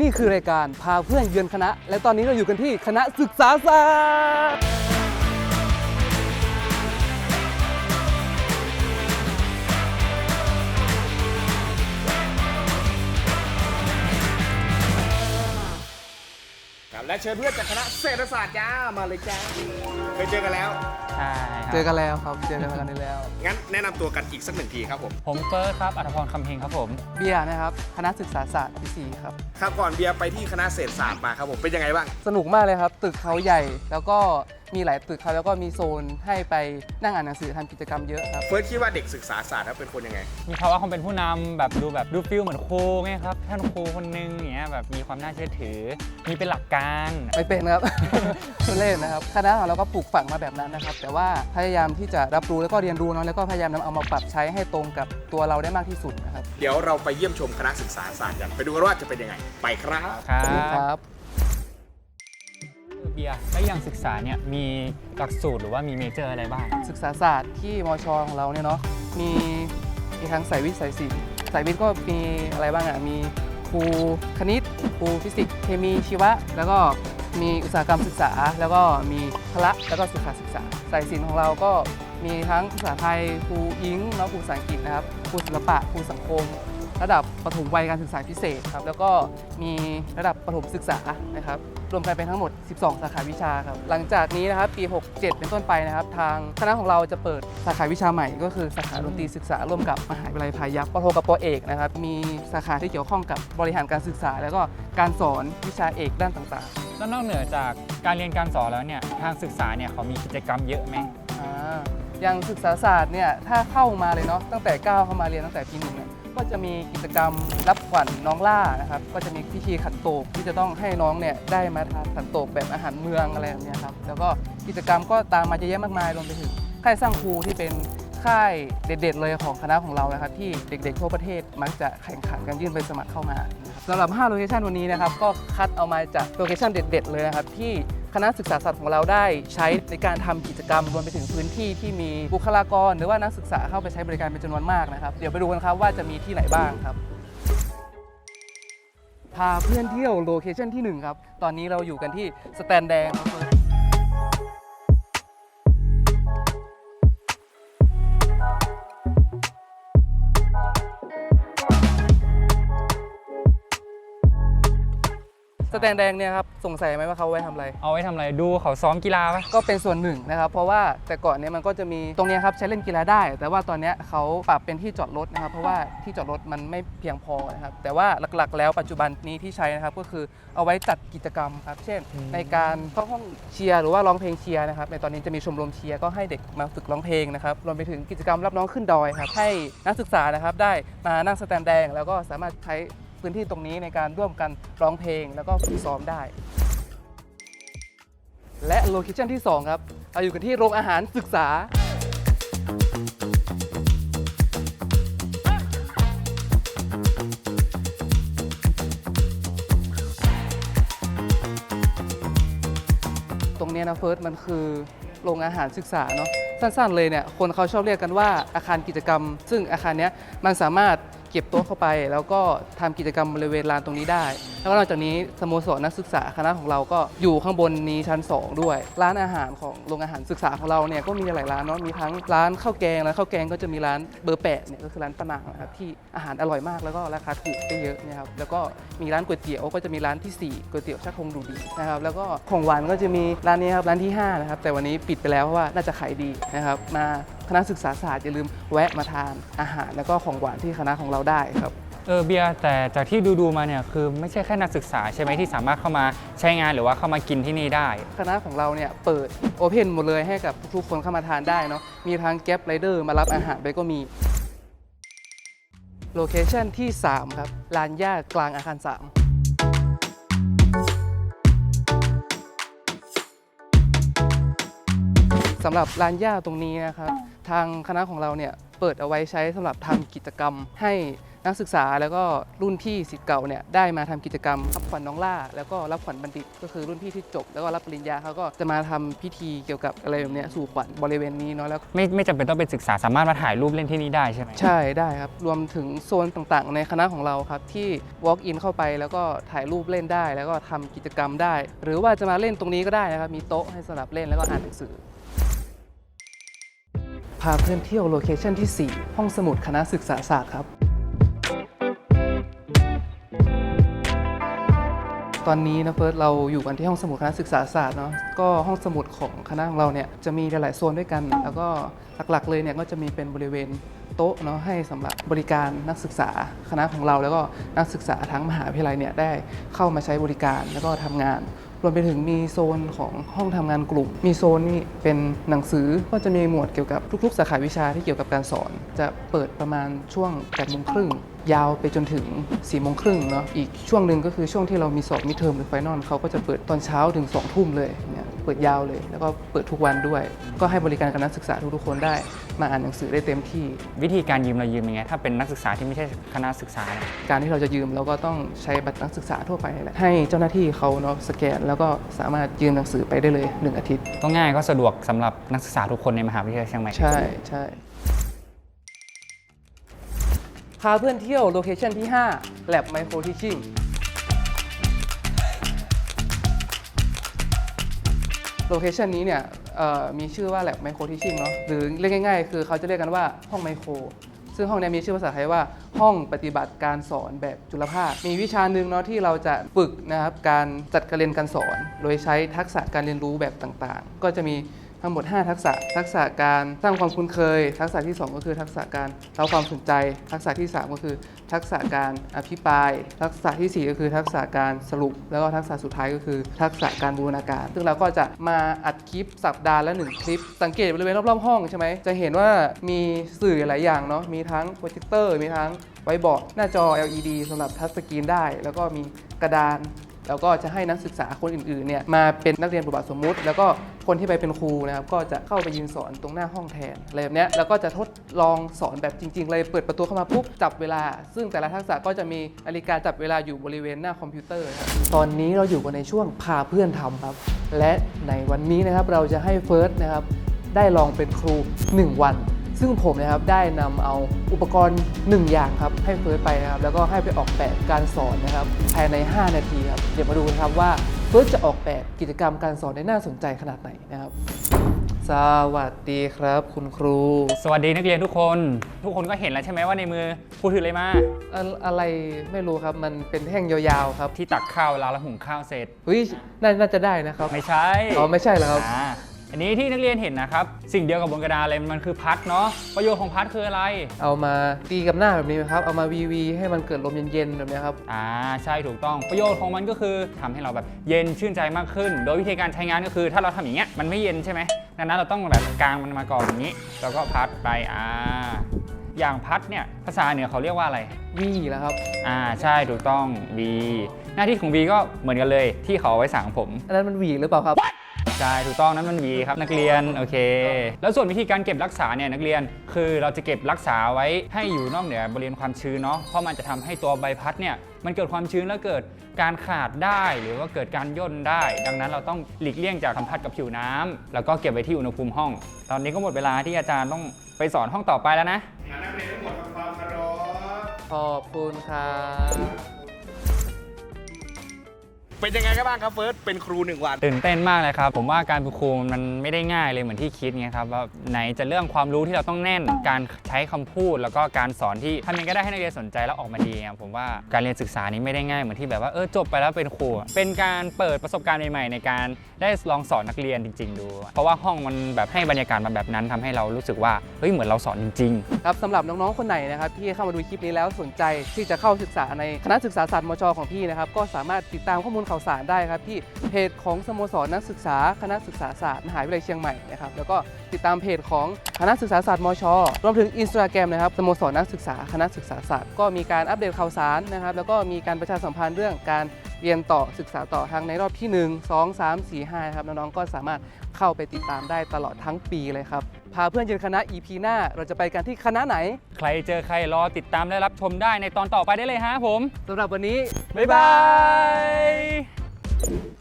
นี่คือรายการพาเพื่อนเยือนคณะ และตอนนี้เราอยู่กันที่คณะศึกษาศาสตร์ และเชิญเพื่อนจากคณะเศรษฐศาสตร์จ้ามาเลยจ้าเคยเจอกันแล้ว ใช่ครับเจอกันแล้วครับ เจอกันครั้งนี้แล้ว งั้นแนะนำตัวกันอีกสักหนึ่งทีครับผม ผมเฟิร์สครับอัธพรคำเฮงครับผมเบียร์นะครับ คณะศึกษาศาสตร์ปีสี่ครับ ครับก่อนเบียร์ไปที่คณะเศรษฐศาสตร์มาครับผมเป็นยังไงบ้าง สนุกมากเลยครับ ตึกเขาใหญ่ แล้วก็ มีหลายตึกครับแล้วก็มีโซนให้ไปนั่งอ่านหนังสือทำกิจกรรมเยอะครับ เฟิร์สคิดว่าเด็กศึกษาศาสตร์ครับเป็นคนยังไง มีภาวะความเป็นผู้นำแบบดูแบบดูฟิลเหมือนครูไงครับท่านครูคนนึงอย่างเงี้ยแบบมีความน่าเชื่อถือ มีเป็นหลักการ ไม่เป็นครับทุเล่นนะครับคณะของเราก็ปลูกฝังมาแบบนั้นนะครับ แต่ว่าพยายามที่จะรับรู้แล้วก็เรียนรู้เนาะแล้วก็พยายามนำเอามาปรับใช้ให้ตรงกับตัวเราได้มากที่สุดนะครับเดี๋ยวเราไปเยี่ยมชมคณะศึกษาศาสตร์กันไปดูกันว่าจะเป็นยังไง ไปครับ ครัครับบ เบียร์แล้วอย่างศึกษาเนี่ยมีหลักสูตรหรือว่ามีเมเจอร์อะไรบ้าง ศึกษาศาสตร์ที่มชของเราเนี่ยเนาะมีมีทั้งสายวิทย์สายศิลป์สายวิทย์ก็มีอะไรบ้างอะมีครูคณิตครูฟิสิกส์เคมีชีวะ แล้วก็มีอุตสาหกรรมศึกษา แล้วก็มีพละแล้วก็สุขาศึกษา สายศิลป์ของเราก็มีทั้งภาษาไทยครูอิงแล้วครูภาษาอังกฤษนะครับครูศิลปะครูสังคม ระดับประถมวัยการศึกษาพิเศษครับแล้วก็มีระดับประถมศึกษานะครับรวมกันเป็นทั้งหมด 12 สาขาวิชาครับหลังจากนี้นะครับปี 67 เป็นต้นไปนะครับ ทางคณะของเราจะเปิดสาขาวิชาใหม่ ก็คือสาขาดนตรีศึกษาร่วมกับมหาวิทยาลัยพายัพปโทกับปเอกนะครับมีสาขาที่เกี่ยวข้องกับบริหารการศึกษา แล้วก็การสอนวิชาเอกด้านต่างๆแล้วนอกเหนือจากการเรียนการสอนแล้วเนี่ยทางศึกษาเนี่ยเขามีกิจกรรมเยอะไหมอ่าอย่างศึกษาศาสตร์เนี่ยถ้าเข้ามาเลยเนาะตั้งแต่ก้าวเข้ามาเรียนตั้งแต่ปีหนึ่งเนี่ย ก็จะมีกิจกรรมรับขวัญน้องล่านะครับ ก็จะมีพิธีขันโตกที่จะต้องให้น้องเนี่ยได้มาทานขันโตกแบบอาหารเมืองอะไรแบบนี้ครับ แล้วก็กิจกรรมก็ตามมาเยอะแยะมากมายรวมไปถึงค่ายสร้างครูที่เป็นค่ายเด็ดๆเลยของคณะของเรานะครับ ที่เด็กๆทั่วประเทศมักจะแข่งขันกันยื่นใบสมัครเข้ามานะครับสำหรับ5โลเคชันวันนี้นะครับก็คัดเอามาจากโลเคชันเด็ด ๆ เลยนะครับที่ คณะศึกษาศาสตร์ของเราได้ใช้ในการทำกิจกรรมรวมไปถึงพื้นที่ที่มีบุคลากร หรือว่านักศึกษาเข้าไปใช้บริการเป็นจำนวนมากนะครับ เดี๋ยวไปดูกันครับว่าจะมีที่ไหนบ้างครับพาเพื่อนเที่ยวโลเคชั่นที่หนึ่งครับ ตอนนี้เราอยู่กันที่สแตนแดงครับ สแตนแดงเนี่ยครับสงสัยไหมว่าเขาไว้ทำอะไร เอาไว้ทำอะไรดูเขาซ้อมกีฬาปะก็เป็นส่วนหนึ่งนะครับ เพราะว่าแต่ก่อนเนี้มันก็จะมีตรงเนี้ยครับใช้เล่นกีฬาได้ แต่ว่าตอนเนี้ยเขาปรับเป็นที่จอดรถนะครับ เพราะว่าที่จอดรถมันไม่เพียงพอนะครับแต่ว่าหลักๆ แล้วปัจจุบันนี้ที่ใช้นะครับก็คือเอาไว้จัดกิจกรรมครับ เช่น ในการเข้าห้องเชียร์หรือว่าร้องเพลงเชียร์นะครับในตอนนี้จะมีชมรมเชียร์ก็ให้เด็กมาฝึกร้องเพลงนะครับรวมไปถึงกิจกรรมรับน้องขึ้นดอยครับให้นักศึกษานะครับได้มานั่งสแตนแดง แล้วก็สามารถใช้ พื้นที่ตรงนี้ในการร่วมกันร้องเพลงแล้วก็ฝึกซ้อมได้ และโลเคชั่นที่ 2 ครับเราอยู่กันที่โรงอาหารศึกษา ตรงเนี้ยนะเฟิร์สมันคือโรงอาหารศึกษาเนาะสั้นๆเลยเนี่ยคนเขาชอบเรียกกันว่าอาคารกิจกรรม ซึ่งอาคารเนี้ยมันสามารถ เก็บโต๊ะเข้าไป แล้วก็ทำกิจกรรมบริเวณลานตรงนี้ได้ แล้วก็นอกจากนี้สโมสรนักศึกษาคณะของเราก็อยู่ข้างบนนี้ชั้น 2 ด้วย ร้านอาหารของโรงอาหารศึกษาของเราเนี่ยก็มีหลายร้านเนาะมีทั้งร้านข้าวแกงแล้วข้าวแกงก็จะมีร้านเบอร์แปดเนี่ยก็คือร้านปนางนะครับที่อาหารอร่อยมากแล้วก็ราคาถูกได้เยอะนะครับแล้วก็มีร้านก๋วยเตี๋ยวก็จะมีร้านที่สี่ก๋วยเตี๋ยวชาคงดูดีนะครับแล้วก็ของหวานก็จะมีร้านนี้ครับร้านที่ห้านะครับแต่วันนี้ปิดไปแล้วเพราะว่าน่าจะขายดีนะครับมา ณะศึกษาศาสตร์อย่าลืมแวะมาทานอาหารแล้วก็ของหวานที่คณะของเราได้ครับเออเบียร์แต่จากที่ดูดูๆมาเนี่ยคือไม่ใช่แค่นักศึกษาใช่ไหมที่สามารถเข้ามาใช้งานหรือว่าเข้ามากินที่นี่ได้ คณะของเราเนี่ยเปิดโอเพนหมดเลยให้กับทุกคนเข้ามาทานได้เนาะมีทางแก๊ปไรเดอร์มารับอาหารไปก็มีโลเคชันที่ 3 ครับลานหญ้ากลางอาคาร 3 สำหรับลานหญ้าตรงนี้นะครับ ทางคณะของเราเนี่ยเปิดเอาไว้ใช้สำหรับทำกิจกรรมให้นักศึกษาแล้วก็รุ่นพี่สิทธิ์เก่าเนี่ยได้มาทำกิจกรรมรับขวัญน้องล่า แล้วก็รับขวัญบัณฑิต ก็คือรุ่นพี่ที่จบ แล้วก็รับปริญญาเขาก็จะมาทำพิธีเกี่ยวกับอะไรแบบนี้สู่ขวัญบริเวณนี้เนาะแล้วไม่ไม่จำเป็นต้องเป็นศึกษาสามารถมาถ่ายรูปเล่นที่นี่ได้ใช่ไหมใช่ได้ครับ รวมถึงโซนต่างๆ ในคณะของเราครับที่ walk in เข้าไปแล้วก็ถ่ายรูปเล่นได้ แล้วก็ทำกิจกรรมได้ หรือว่าจะมาเล่นตรงนี้ก็ได้นะครับมีโต๊ะให้สำหรับเล่นแล้วก็อ่านหนังสือ พาเพื่อนเที่ยวโลเคชันที่ 4 ห้องสมุดคณะศึกษาศาสตร์ครับ ตอนนี้นะเฟิร์สเราอยู่กันที่ห้องสมุดคณะศึกษาศาสตร์เนาะก็ห้องสมุดของคณะของเราเนี่ยจะมีหลายๆโซนด้วยกัน แล้วก็หลักๆเลยเนี่ยก็จะมีเป็นบริเวณโต๊ะเนาะให้สำหรับบริการนักศึกษาคณะของเรา แล้วก็นักศึกษาทั้งมหาวิทยาลัยเนี่ยได้เข้ามาใช้บริการแล้วก็ทำงาน รวมไปถึงมีโซนของห้องทำงานกลุ่ม มีโซนนี่เป็นหนังสือก็จะมีหมวดเกี่ยวกับทุก ๆ สาขาวิชาที่เกี่ยวกับการสอน จะเปิดประมาณช่วง8โมงครึ่งยาวไปจนถึง4โมงครึ่งเนาะอีกช่วงหนึ่งก็คือช่วงที่เรามีสอบมิเทอมหรือไฟนอลเขาก็จะเปิดตอนเช้าถึง2ทุ่มเลยเนี่ย เปิดยาวเลย แล้วก็เปิดทุกวันด้วย ก็ให้บริการกับนักศึกษาทุกๆคนได้ มาอ่านหนังสือได้เต็มที่ วิธีการยืมเรายืมยังไงถ้าเป็นนักศึกษาที่ไม่ใช่คณะศึกษาเนี่ยการที่เราจะยืมเราก็ต้องใช้บัตรนักศึกษาทั่วไปนี่แหละให้เจ้าหน้าที่เขาเนาะสแกน แล้วก็สามารถยืมหนังสือไปได้เลยหนึ่งอาทิตย์ ก็ง่ายก็สะดวกสำหรับนักศึกษาทุกคนในมหาวิทยาลัยเชียงใหม่ ใช่ใช่พาเพื่อนเที่ยวโลเคชันที่5 Lab Micro Teaching โโลเคชันนี้เนี่ยมีชื่อว่าแลบไมโครทิชชิ่งเนาะหรือเรียกง่าย ๆ คือเขาจะเรียกกันว่าห้องไมโครซึ่งห้องนี้มีชื่อภาษาไทยว่าห้องปฏิบัติการสอนแบบจุลภาค มีวิชาหนึ่งเนาะที่เราจะฝึกนะครับการจัดการเรียนการสอน โดยใช้ทักษะการเรียนรู้แบบต่างๆ ก็จะมี ทั้งหมด 5 ทักษะ ทักษะการสร้างความคุ้นเคย ทักษะที่ 2 ก็คือทักษะการเล่าความสนใจ ทักษะที่ 3 ก็คือ ทักษะการอภิปราย ทักษะทีสี่ 4 ก็คือ ทักษะการสรุป แล้วก็ทักษะสุดท้ายก็คือ ทักษะการบูรณาการ ซึ่งเราก็จะมาอัดคลิปสัปดาห์ละหนึ่งคลิป สังเกตบริเวณรอบๆห้องใช่ไหมจะเห็นว่ามีสื่อหลายอย่างเนาะ มีทั้งโปรเจคเตอร์ มีทั้งไวบอร์ด หน้าจอ LED สำหรับทัชสกรีนได้ แล้วก็มีกระดาน แล้วก็จะให้นักศึกษาคนอื่นๆเนี่ยมาเป็นนักเรียนบทบาทสมมุติ แล้วก็คนที่ไปเป็นครูนะครับก็จะเข้าไปยืนสอนตรงหน้าห้องแทนอะไรแบบนี้แล้วก็จะทดลองสอนแบบจริง ๆ เลยเปิดประตูเข้ามาปุ๊บจับเวลา ซึ่งแต่ละทักษะก็จะมีนาฬิกาจับเวลาอยู่บริเวณหน้าคอมพิวเตอร์ครับตอนนี้เราอยู่กันในช่วงพาเพื่อนทำครับ และในวันนี้นะครับเราจะให้เฟิร์สนะครับได้ลองเป็นครู 1 วัน ซึ่งผมนะครับได้นำเอาอุปกรณ์ 1 อย่างครับให้เฟิร์สไปนะครับแล้วก็ให้ไปออกแบบการสอนนะครับภายใน 5 นาทีครับเดี๋ยวมาดูนะครับว่าเฟิร์สจะออกแบบกิจกรรมการสอนได้น่าสนใจขนาดไหนนะครับ สวัสดีครับ คุณครู สวัสดีนักเรียนทุกคน ทุกคนก็เห็นแล้วใช่ไหมว่าในมือพูดถืออะไรมาอะอะไรไม่รู้ครับมันเป็นแท่งยาวๆครับที่ตักข้าวเวลาเราหุงข้าวเสร็จเฮ้ยน่าน่าจะได้นะครับ ไม่ใช่อ๋อไม่ใช่เหรอครับ อ่า อันนี้ที่นักเรียนเห็นนะครับ สิ่งเดียวกับบนกระดานเลยมันคือพัดเนาะประโยชน์ของพัดคืออะไร เอามาตีกับหน้าแบบนี้ไหมครับ เอามาวีวีให้มันเกิดลมเย็นๆแบบนี้ครับ อ่าใช่ถูกต้องประโยชน์ของมันก็คือทำให้เราแบบเย็นชื่นใจมากขึ้น โดยวิธีการใช้งานก็คือ ถ้าเราทำอย่างเงี้ยมันไม่เย็นใช่ไหมดังนั้นเราต้องแบบกางมันมาก่อนอย่างนี้แล้วก็พัดไปอ่าอย่างพัดเนี่ยภาษาเหนือเขาเรียกว่าอะไร วีแล้วครับ อ่าใช่ถูกต้อง V หน้าที่ของ V ก็เหมือนกันเลยที่เขาเอาไว้สั่งผม อันนั้นมันหวีหรือเปล่าครับ ใช่ถูกต้องนั้นมัน V ครับนักเรียนโอเค แล้วส่วนวิธีการเก็บรักษาเนี่ยนักเรียนคือเราจะเก็บรักษาไว้ให้อยู่นอกเหนือบริเวณความชื้นเนาะเพราะมันจะทำให้ตัวใบพัดเนี่ยมันเกิดความชื้นแล้วเกิดการขาดได้หรือว่าเกิดการย่นได้ ดังนั้นเราต้องหลีกเลี่ยงจากสัมผัสกับผิวน้ำแล้วก็เก็บไว้ที่อุณหภูมิห้อง ตอนนี้ก็หมดเวลาที่อาจารย์ต้องไปสอนห้องต่อไปแล้วนะนักเรียนทั้งหมดทำความเคารพขอบคุณครับ เป็นยังไงกันบ้างครับเฟิร์สเป็นครูหนึ่งวัน ตื่นเต้นมากเลยครับ ผมว่าการเป็นครูมันไม่ได้ง่ายเลยเหมือนที่คิดไงครับว่าไหนจะเรื่องความรู้ที่เราต้องแน่น การใช้คำพูดแล้วก็การสอนที่ทำยังไงก็ได้ให้นักเรียนสนใจแล้วออกมาดีอะผมว่าการเรียนศึกษานี้ไม่ได้ง่ายเหมือนที่แบบว่าเออจบไปแล้วเป็นครูอะเป็นการเปิดประสบการณ์ใหม่ๆในการได้ลองสอนนักเรียนจริง ๆ ดู เพราะว่าห้องมันแบบให้บรรยากาศมาแบบนั้นทำให้เรารู้สึกว่าเฮ้ยเหมือนเราสอนจริง ๆ ครับสำหรับน้องๆ คนไหนนะครับที่เข้ามาดูคลิปนี้แล้วสนใจที่จะเข้าศึกษาในคณะศึกษาศาสตร์มชของพี่นะครับก็สามารถติดตามข้อมูลข่าวสารได้ครับที่เพจของสโมสรนักศึกษาคณะศึกษาศาสตร์มหาวิทยาลัยเชียงใหม่นะครับแล้วก็ติดตามเพจของคณะศึกษาศาสตร์มชรวมถึงอินสตาแกรมนะครับสโมสรนักศึกษาคณะศึกษาศาสตร์ก็มีการอัปเดตข่าวสารนะครับแล้วก็มีการประชาสัมพันธ์เรื่องการ เรียนต่อศึกษาต่อทั้งในรอบที่ 1 2 3 4 5ครับน้องๆก็สามารถเข้าไปติดตามได้ตลอดทั้งปีเลยครับ พาเพื่อนเยือนคณะ EP หน้า เราจะไปกันที่คณะไหน ใครเจอใครรอติดตามและรับชมได้ในตอนต่อไปได้เลยฮะผมสำหรับวันนี้ บ๊ายบาย